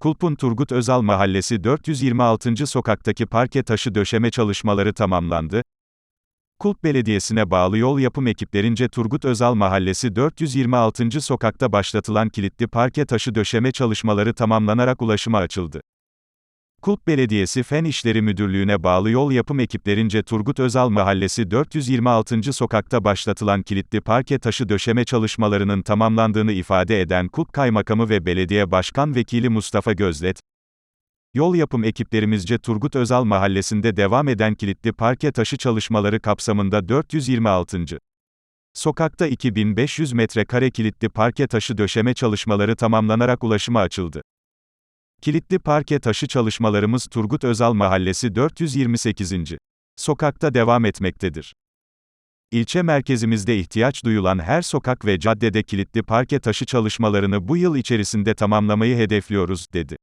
Kulp'un Turgut Özal Mahallesi 426. sokaktaki parke taşı döşeme çalışmaları tamamlandı. Kulp Belediyesi'ne bağlı yol yapım ekiplerince Turgut Özal Mahallesi 426. sokakta başlatılan kilitli parke taşı döşeme çalışmaları tamamlanarak ulaşıma açıldı. Kulp Belediyesi Fen İşleri Müdürlüğü'ne bağlı yol yapım ekiplerince Turgut Özal Mahallesi 426. sokakta başlatılan kilitli parke taşı döşeme çalışmalarının tamamlandığını ifade eden Kulp Kaymakamı ve Belediye Başkan Vekili Mustafa Gözlet, Yol yapım ekiplerimizce Turgut Özal Mahallesi'nde devam eden kilitli parke taşı çalışmaları kapsamında 426. Sokakta 2500 metrekare kilitli parke taşı döşeme çalışmaları tamamlanarak ulaşıma açıldı. Kilitli parke taşı çalışmalarımız Turgut Özal Mahallesi 428. Sokakta devam etmektedir. İlçe merkezimizde ihtiyaç duyulan her sokak ve caddede kilitli parke taşı çalışmalarını bu yıl içerisinde tamamlamayı hedefliyoruz, dedi.